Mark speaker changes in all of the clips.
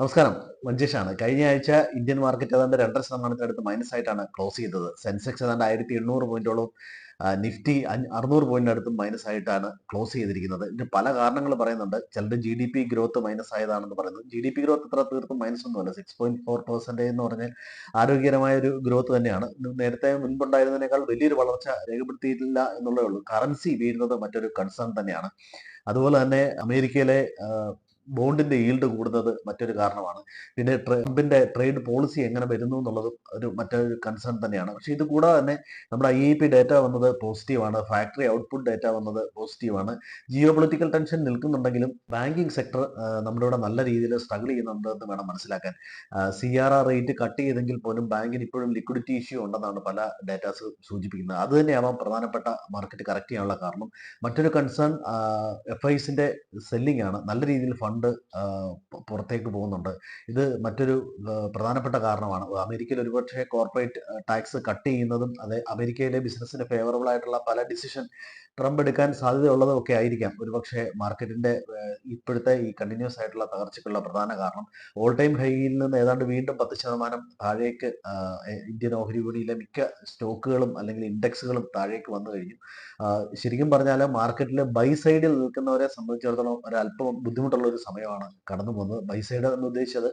Speaker 1: നമസ്കാരം മഞ്ജേഷാണ്. കഴിഞ്ഞ ആഴ്ച ഇന്ത്യൻ മാർക്കറ്റ് ഏതാണ്ട് രണ്ടര ശതമാനത്തിനടുത്ത് മൈനസ് ആയിട്ടാണ് ക്ലോസ് ചെയ്തത്. സെൻസെക്സ് ഏതാണ്ട് ആയിരത്തി എണ്ണൂറ് പോയിന്റോളം നിഫ്റ്റി അറുന്നൂറ് പോയിന്റിനടുത്ത് മൈനസ് ആയിട്ടാണ് ക്ലോസ് ചെയ്തിരിക്കുന്നത്. ഇതിന് പല കാരണങ്ങൾ പറയുന്നുണ്ട്. ചിലത് G D P growth minus ആയതാണെന്ന് പറയുന്നത് ജി ഡി പി ഗ്രോത്ത് എത്ര തീർത്തും മൈനസ് ഒന്നുമല്ല. സിക്സ് പോയിന്റ് ഫോർ പെർസെന്റേജ് എന്ന് പറഞ്ഞാൽ ആരോഗ്യകരമായ ഒരു ഗ്രോത്ത് തന്നെയാണ്. നേരത്തെ മുൻപുണ്ടായിരുന്നതിനേക്കാൾ വലിയൊരു വളർച്ച രേഖപ്പെടുത്തിയിട്ടില്ല എന്നുള്ളേ ഉള്ളൂ. കറൻസി വീഴുന്നത് മറ്റൊരു കൺസേൺ തന്നെയാണ്. അതുപോലെ തന്നെ അമേരിക്കയിലെ ബോണ്ടിന്റെ ഈൽഡ് കൂടുന്നത് മറ്റൊരു കാരണമാണ്. പിന്നെ ട്രംപിന്റെ ട്രേഡ് പോളിസി എങ്ങനെ വരുന്നു എന്നുള്ളതും ഒരു മറ്റൊരു കൺസേൺ തന്നെയാണ്. പക്ഷെ ഇത് കൂടാതെ തന്നെ നമ്മുടെ ഐ ഇ പി ഡേറ്റ വന്നത് പോസിറ്റീവാണ് ഫാക്ടറി ഔട്ട്പുട്ട് ഡേറ്റ വന്നത് പോസിറ്റീവാണ് ജിയോ പൊളിറ്റിക്കൽ ടെൻഷൻ നിൽക്കുന്നുണ്ടെങ്കിലും ബാങ്കിങ് സെക്ടർ നമ്മുടെ ഇവിടെ നല്ല രീതിയിൽ സ്ട്രഗിൾ ചെയ്യുന്നുണ്ട് എന്ന് വേണം മനസ്സിലാക്കാൻ. C R R rate cut ചെയ്തെങ്കിൽ പോലും ബാങ്കിന് ഇപ്പോഴും ലിക്വിഡിറ്റി ഇഷ്യൂ ഉണ്ടെന്നാണ് പല ഡേറ്റാസ് സൂചിപ്പിക്കുന്നത്. അത് തന്നെയാവാം പ്രധാനപ്പെട്ട മാർക്കറ്റ് കറക്റ്റ് ചെയ്യാനുള്ള കാരണം. മറ്റൊരു കൺസേൺ എഫ് ഐസിന്റെ സെല്ലിംഗ് ആണ്. നല്ല രീതിയിൽ ഫണ്ട് പുറത്തേക്ക് പോകുന്നുണ്ട്. ഇത് മറ്റൊരു പ്രധാനപ്പെട്ട കാരണമാണ്. അമേരിക്കയിൽ ഒരുപക്ഷെ കോർപ്പറേറ്റ് ടാക്സ് കട്ട് ചെയ്യുന്നതും അതെ അമേരിക്കയിലെ ബിസിനസ്സിന് ഫേവറബിൾ ആയിട്ടുള്ള പല ഡിസിഷൻ ട്രംപ് എടുക്കാൻ സാധ്യതയുള്ളതും ഒക്കെ ആയിരിക്കാം. ഒരുപക്ഷെ മാർക്കറ്റിന്റെ ഇപ്പോഴത്തെ ഈ കണ്ടിന്യൂസ് ആയിട്ടുള്ള തകർച്ചയ്ക്കുള്ള പ്രധാന കാരണം. ഓൾ ടൈം ഹൈയിൽ നിന്ന് ഏതാണ്ട് വീണ്ടും പത്ത് ശതമാനം താഴേക്ക് ഇന്ത്യൻ ഓഹരി വിപണിയിലെ മിക്ക സ്റ്റോക്കുകളും അല്ലെങ്കിൽ ഇൻഡെക്സുകളും താഴേക്ക് വന്നു കഴിഞ്ഞു. ശരിക്കും പറഞ്ഞാൽ മാർക്കറ്റിൽ ബൈ സൈഡിൽ നിൽക്കുന്നവരെ സംബന്ധിച്ചിടത്തോളം ഒരല്പം ബുദ്ധിമുട്ടുള്ള ഒരു സമയമാണ് കടന്നു പോകുന്നത്. ബൈ സൈഡ് എന്ന് ഉദ്ദേശിച്ചത്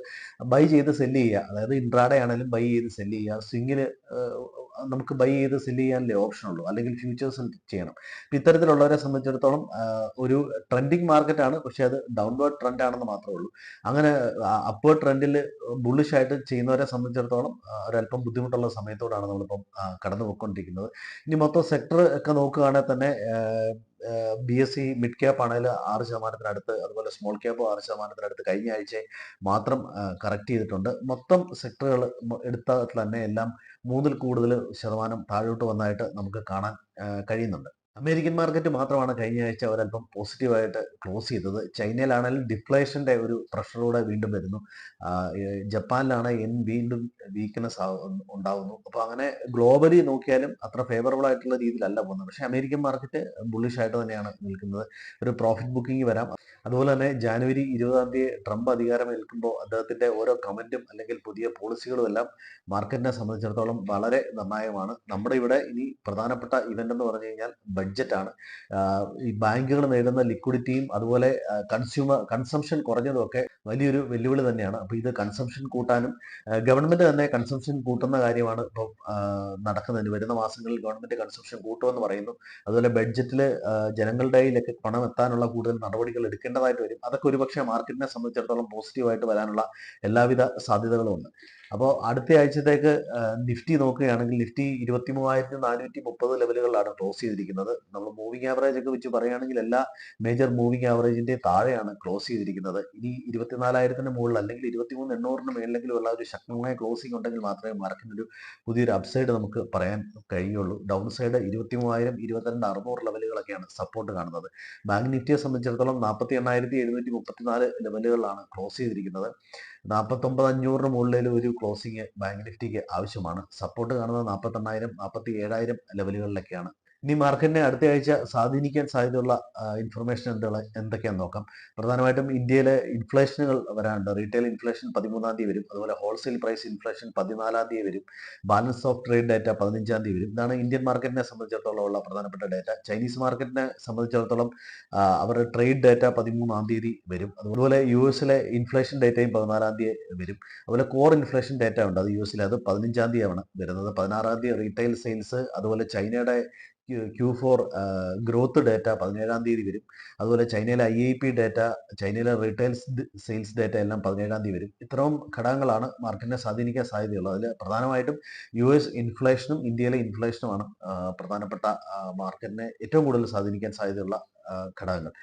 Speaker 1: ബൈ ചെയ്ത് സെല്ല് ചെയ്യുക. അതായത് ഇൻട്രാഡേ ആണെങ്കിലും ബൈ ചെയ്ത് സെല്ല് ചെയ്യുക. സ്വിങ്ങിൽ നമുക്ക് ബൈ ചെയ്ത് സെല്ല് ചെയ്യാനല്ലേ ഓപ്ഷൻ ഉള്ളൂ. അല്ലെങ്കിൽ ഫ്യൂച്ചേഴ്സിൽ ചെയ്യണം. ഇത്തരത്തിലുള്ളവരെ സംബന്ധിച്ചിടത്തോളം ഒരു ട്രെൻഡിങ് മാർക്കറ്റ് ആണ്. പക്ഷെ അത് ഡൗൺവേർഡ് ട്രെൻഡ് ആണെന്ന് മാത്രമേ ഉള്ളൂ. അങ്ങനെ അപ്വേർഡ് ട്രെൻഡിൽ ബുള്ളിഷ് ആയിട്ട് ചെയ്യുന്നവരെ സംബന്ധിച്ചിടത്തോളം ഒരല്പം ബുദ്ധിമുട്ടുള്ള സമയത്തോടാണ് നമ്മളിപ്പം കടന്നു പോയിക്കൊണ്ടിരിക്കുന്നത്. ഇനി മൊത്തം സെക്ടർ ഒക്കെ നോക്കുകയാണെങ്കിൽ തന്നെ B S C mid cap ആണെങ്കിൽ ആറ് ശതമാനത്തിനടുത്ത് അതുപോലെ സ്മോൾ ക്യാപ്പ് ആറ് ശതമാനത്തിനടുത്ത് കഴിഞ്ഞ ആഴ്ച മാത്രം കറക്റ്റ് ചെയ്തിട്ടുണ്ട്. മൊത്തം സെക്ടറുകൾ എടുത്താൽ തന്നെ എല്ലാം മൂന്നിൽ കൂടുതൽ ശതമാനം താഴോട്ട് വന്നതായിട്ട് നമുക്ക് കാണാൻ കഴിയുന്നുണ്ട്. അമേരിക്കൻ മാർക്കറ്റ് മാത്രമാണ് കഴിഞ്ഞ ആഴ്ച ഒരല്പം പോസിറ്റീവായിട്ട് ക്ലോസ് ചെയ്തത്. ചൈനയിലാണെങ്കിലും ഡിഫ്ലേഷന്റെ ഒരു പ്രഷറൂടെ വീണ്ടും വരുന്നു. ജപ്പാനിലാണ് എൻ വീണ്ടും വീക്ക്നെസ് ഉണ്ടാകുന്നു അപ്പോൾ അങ്ങനെ ഗ്ലോബലി നോക്കിയാലും അത്ര ഫേവറബിൾ ആയിട്ടുള്ള രീതിയിലല്ല പോകുന്നത്. പക്ഷേ അമേരിക്കൻ മാർക്കറ്റ് ബുള്ളിഷ് ആയിട്ട് തന്നെയാണ് നിൽക്കുന്നത്. ഒരു പ്രോഫിറ്റ് ബുക്കിംഗ് വരാം. അതുപോലെ തന്നെ ജാനുവരി ഇരുപതാം തീയതി ട്രംപ് അധികാരം ഏൽക്കുമ്പോൾ അദ്ദേഹത്തിന്റെ ഓരോ കമന്റും അല്ലെങ്കിൽ പുതിയ പോളിസികളും എല്ലാം മാർക്കറ്റിനെ സംബന്ധിച്ചിടത്തോളം വളരെ നിർണായകമാണ്. നമ്മുടെ ഇവിടെ ഇനി പ്രധാനപ്പെട്ട ഇവന്റ് എന്ന് പറഞ്ഞു കഴിഞ്ഞാൽ ബഡ്ജറ്റാണ് ഈ ബാങ്കുകൾ നേടുന്ന ലിക്വിഡിറ്റിയും അതുപോലെ കൺസ്യൂമർ കൺസംഷൻ കുറഞ്ഞതുമൊക്കെ വലിയൊരു വെല്ലുവിളി തന്നെയാണ്. അപ്പോൾ ഇത് കൺസംഷൻ കൂട്ടാനും ഗവൺമെന്റ് തന്നെ കൺസംഷൻ കൂട്ടുന്ന കാര്യമാണ് ഇപ്പോൾ നടക്കുന്നത്. ഇനി വരുന്ന മാസങ്ങളിൽ ഗവൺമെന്റ് കൺസംഷൻ കൂട്ടുമെന്ന് പറയുന്നു. അതുപോലെ ബഡ്ജറ്റിൽ ജനങ്ങളുടെ കയ്യിലൊക്കെ പണം എത്താനുള്ള കൂടുതൽ നടപടികൾ എടുക്കേണ്ടതായിട്ട് വരും. അതൊക്കെ ഒരുപക്ഷെ മാർക്കറ്റിനെ സംബന്ധിച്ചിടത്തോളം പോസിറ്റീവായിട്ട് വരാനുള്ള എല്ലാവിധ സാധ്യതകളും ഉണ്ട്. അപ്പോൾ അടുത്ത ആഴ്ചത്തേക്ക് നിഫ്റ്റി നോക്കുകയാണെങ്കിൽ നിഫ്റ്റി ഇരുപത്തി മൂവായിരത്തി നാനൂറ്റി മുപ്പത് ലെവലുകളിലാണ് ക്ലോസ് ചെയ്തിരിക്കുന്നത്. നമ്മൾ മൂവിംഗ് ആവറേജ് ഒക്കെ വെച്ച് പറയുകയാണെങ്കിൽ എല്ലാ മേജർ മൂവിംഗ് ആവറേജിന്റെ താഴെയാണ് ക്ലോസ് ചെയ്തിരിക്കുന്നത്. ഇനി ഇരുപത്തിനാലായിരത്തിന് മുകളിൽ അല്ലെങ്കിൽ ഇരുപത്തിമൂന്ന് എണ്ണൂറിന് മേളിലെങ്കിലും ഉള്ള ഒരു ശക്തമായ ക്ലോസിംഗ് ഉണ്ടെങ്കിൽ മാത്രമേ മാർക്കറ്റിനൊരു പുതിയൊരു അപ്സൈഡ് നമുക്ക് പറയാൻ കഴിയുള്ളൂ. ഡൗൺ സൈഡ് ഇരുപത്തി മൂവായിരം ഇരുപത്തിരണ്ട് അറുന്നൂറ് ലെവലുകളൊക്കെയാണ് സപ്പോർട്ട് കാണുന്നത്. ബാങ്ക് നിഫ്റ്റിയെ സംബന്ധിച്ചിടത്തോളം നാൽപ്പത്തി എണ്ണായിരത്തി എഴുന്നൂറ്റി മുപ്പത്തിനാല് ലെവലുകളിലാണ് ക്ലോസ് ചെയ്തിരിക്കുന്നത്. നാൽപ്പത്തൊമ്പത് അഞ്ഞൂറിന് മുകളിൽ ഒരു ക്ലോസിംഗ് ബാങ്ക് നിഫ്റ്റിക്ക് ആവശ്യമാണ്. സപ്പോർട്ട് കാണുന്നത് നാൽപ്പത്തെണ്ണായിരം നാൽപ്പത്തി ഏഴായിരം ലെവലുകളിലൊക്കെയാണ് ഇനി മാർക്കറ്റിനെ അടുത്ത ആഴ്ച സ്വാധീനിക്കാൻ സാധ്യതയുള്ള ഇൻഫർമേഷൻ എന്തുള്ള എന്തൊക്കെയാണെന്ന് നോക്കാം. പ്രധാനമായിട്ടും ഇന്ത്യയിലെ ഇൻഫ്ലേഷനുകൾ വരാനുണ്ട്. റീറ്റെയിൽ ഇൻഫ്ലേഷൻ പതിമൂന്നാം തീയതി വരും. അതുപോലെ ഹോൾസെയിൽ പ്രൈസ് ഇൻഫ്ലേഷൻ പതിനാലാം തീയതി വരും. ബാലൻസ് ഓഫ് ട്രേഡ് ഡേറ്റ പതിനഞ്ചാം തീയതി വരും. ഇതാണ് ഇന്ത്യൻ മാർക്കറ്റിനെ സംബന്ധിച്ചിടത്തോളം ഉള്ള പ്രധാനപ്പെട്ട ഡേറ്റ ചൈനീസ് മാർക്കറ്റിനെ സംബന്ധിച്ചിടത്തോളം അവരുടെ ട്രേഡ് ഡേറ്റ പതിമൂന്നാം തീയതി വരും. അതുപോലെ യു എസിലെ ഇൻഫ്ലേഷൻ ഡേറ്റയും പതിനാലാം തീയതി വരും. അതുപോലെ കോർ ഇൻഫ്ലേഷൻ ഡേറ്റ ഉണ്ട്. അത് യു എസിലെ അത് പതിനഞ്ചാം തീയതിയാണ് വരുന്നത്. പതിനാറാം തീയതി റീറ്റെയിൽ സെയിൽസ് അതുപോലെ ചൈനയുടെ ക്യൂ ഫോർ ഗ്രോത്ത് ഡേറ്റ പതിനേഴാം തീയതി വരും. അതുപോലെ ചൈനയിലെ ഐ ഐ പി ഡേറ്റ ചൈനയിലെ റീറ്റെയിൽ സെയിൽസ് ഡേറ്റ എല്ലാം പതിനേഴാം തീയതി വരും. ഇത്രയും ഘടകങ്ങളാണ് മാർക്കറ്റിനെ സ്വാധീനിക്കാൻ സാധ്യതയുള്ളത്. അതിൽ പ്രധാനമായിട്ടും യു എസ് ഇൻഫ്ലേഷനും ഇന്ത്യയിലെ ഇൻഫ്ലേഷനുമാണ് പ്രധാനപ്പെട്ട മാർക്കറ്റിനെ ഏറ്റവും കൂടുതൽ സ്വാധീനിക്കാൻ സാധ്യതയുള്ള ഘടകങ്ങൾ.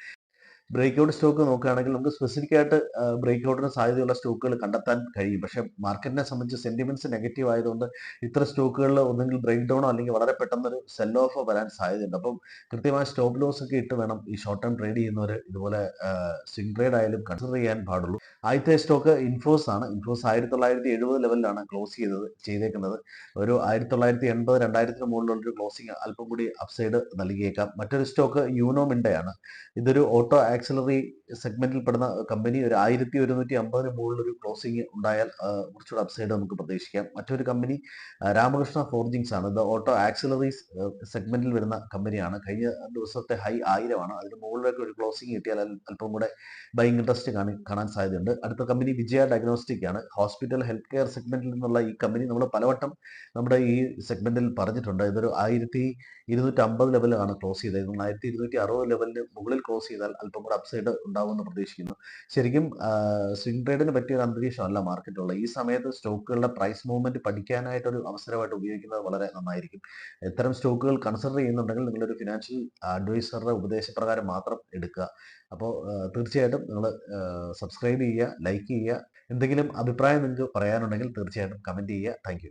Speaker 1: ബ്രേക്ക് ഔട്ട് സ്റ്റോക്ക് നോക്കുകയാണെങ്കിൽ നമുക്ക് സ്പെസിഫിക് ആയിട്ട് ബ്രേക്ക് ഔട്ടിന് സാധ്യതയുള്ള സ്റ്റോക്കുകൾ കണ്ടെത്താൻ കഴിയും. പക്ഷേ മാർക്കറ്റിനെ സംബന്ധിച്ച് സെന്റിമെന്റ്സ് നെഗറ്റീവ് ആയതുകൊണ്ട് ഇത്ര സ്റ്റോക്കുകളിൽ ഒന്നെങ്കിൽ ബ്രേക്ക് ഡൗണോ അല്ലെങ്കിൽ വളരെ പെട്ടെന്നൊരു സെൽ ഓഫോ വരാൻ സാധ്യതയുണ്ട്. അപ്പം കൃത്യമായ സ്റ്റോപ്പ് ലോസ് ഒക്കെ ഇട്ട് വേണം ഈ ഷോർട്ട് ടേം ട്രേഡ് ചെയ്യുന്നവർ ഇതുപോലെ സ്വിംഗ് ട്രേഡ് ആയാലും കൺസിഡർ ചെയ്യാൻ പാടുള്ളൂ. ആദ്യത്തെ സ്റ്റോക്ക് ഇൻഫോസ് ആണ്. ഇൻഫോസ് ആയിരത്തി തൊള്ളായിരത്തി എഴുപത് ലെവലിലാണ് ക്ലോസ് ചെയ്തത് ചെയ്തേക്കുന്നത്. ഒരു ആയിരത്തി തൊള്ളായിരത്തി എൺപത് രണ്ടായിരത്തിന് മുകളിലുള്ള ഒരു ക്ലോസിംഗ് അല്പം കൂടി അപ്സൈഡ് നൽകിയേക്കാം. മറ്റൊരു സ്റ്റോക്ക് യൂനോ മിണ്ടയാണ് ഇതൊരു ഓട്ടോ ആക്സിലറി സെഗ്മെന്റിൽ പെടുന്ന കമ്പനി ഒരു ആയിരത്തി ഒരുന്നൂറ്റി അമ്പതിന് മുകളിൽ ഒരു ക്ലോസിംഗ് ഉണ്ടായാൽ കുറച്ചുകൂടെ അപ്സൈഡ് നമുക്ക് പ്രതീക്ഷിക്കാം. മറ്റൊരു കമ്പനി രാമകൃഷ്ണ ഫോർജിങ്സ് ആണ്. ഇത് ഓട്ടോ ആക്സിലറി സെഗ്മെന്റിൽ വരുന്ന കമ്പനിയാണ് കഴിഞ്ഞ ദിവസത്തെ ഹൈ ആയിരമാണ്. അതിന് മുകളിലേക്ക് ഒരു ക്ലോസിംഗ് കിട്ടിയാൽ അല്പം കൂടെ ബൈങ് ഇൻട്രസ്റ്റ് കാണി കാണാൻ സാധ്യതയുണ്ട്. അടുത്ത കമ്പനി വിജയ ഡയഗ്നോസ്റ്റിക് ആണ്. ഹോസ്പിറ്റൽ ഹെൽത്ത് കെയർ സെഗ്മെന്റിൽ നിന്നുള്ള ഈ കമ്പനി നമ്മൾ പലവട്ടം നമ്മുടെ ഈ സെഗ്മെന്റിൽ പറഞ്ഞിട്ടുണ്ട്. ഇതൊരു ആയിരത്തി ഇരുന്നൂറ്റി അമ്പത് ലെവലാണ് ക്ലോസ് ചെയ്തത്. ആയിരത്തി ഇരുന്നൂറ്റി അറുപത് ലെവലിന് മുകളിൽ ക്ലോസ് ചെയ്താൽ അല്പം കൂടെ അപ്സൈഡ് ഉണ്ടാവുമെന്ന് പ്രതീക്ഷിക്കുന്നു. ശരിക്കും സ്വിംഗ് ട്രേഡിന് പറ്റിയ ഒരു അന്തരീക്ഷമല്ല മാർക്കറ്റുള്ള ഈ സമയത്ത് സ്റ്റോക്കുകളുടെ പ്രൈസ് മൂവ്മെന്റ് പഠിക്കാനായിട്ട് ഒരു അവസരമായിട്ട് ഉപയോഗിക്കുന്നത് വളരെ നന്നായിരിക്കും. ഇത്തരം സ്റ്റോക്കുകൾ കൺസിഡർ ചെയ്യുന്നുണ്ടെങ്കിൽ നിങ്ങളൊരു ഫിനാൻഷ്യൽ അഡ്വൈസറുടെ ഉപദേശപ്രകാരം മാത്രം എടുക്കുക. അപ്പോൾ തീർച്ചയായിട്ടും നിങ്ങൾ സബ്സ്ക്രൈബ് ചെയ്യുക ലൈക്ക് ചെയ്യുക. എന്തെങ്കിലും അഭിപ്രായം നിങ്ങൾക്ക് പറയാനുണ്ടെങ്കിൽ തീർച്ചയായിട്ടും കമന്റ് ചെയ്യുക. താങ്ക്